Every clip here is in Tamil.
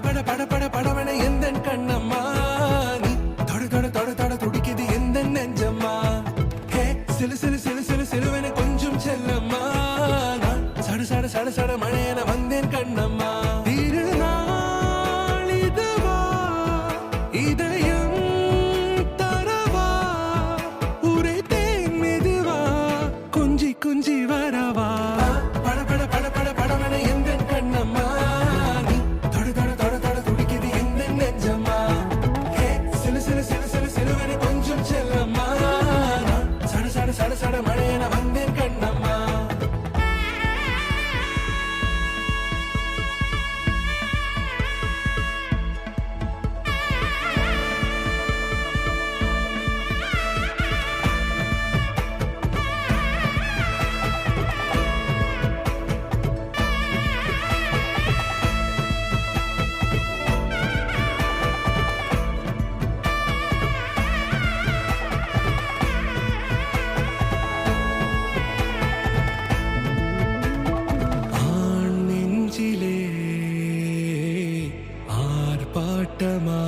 பட பட பட படவன எந்த கண்ணம்மா? நீ தொட தொட தொட தொட துடிக்குது சிலு சிலு சிலு சிலு சிலுவன கொஞ்சம் செல்லம்மா. சடு சட சட சட ஓட்டமா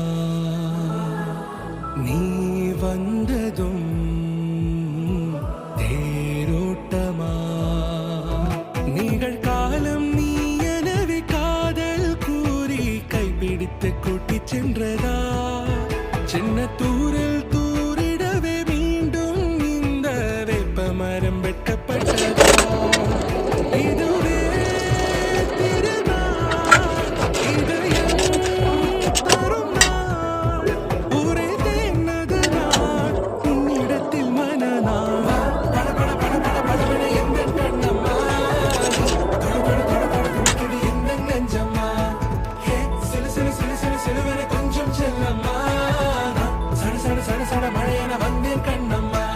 நீ வந்ததோ மங்கு கண்ணம்மா.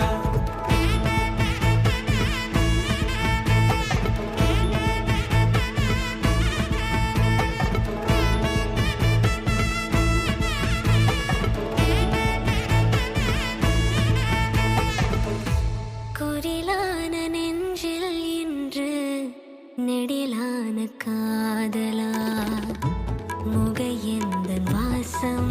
குரிலான நெஞ்சில் இன்று நெடிலான காதலா. முக எந்த வாசம்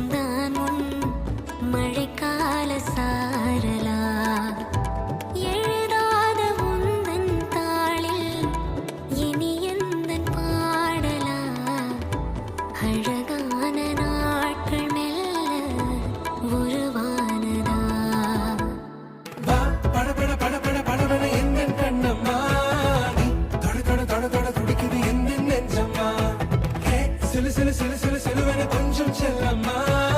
సిలు సిలు సిలువని కొంచెం చెల్లమ్మా.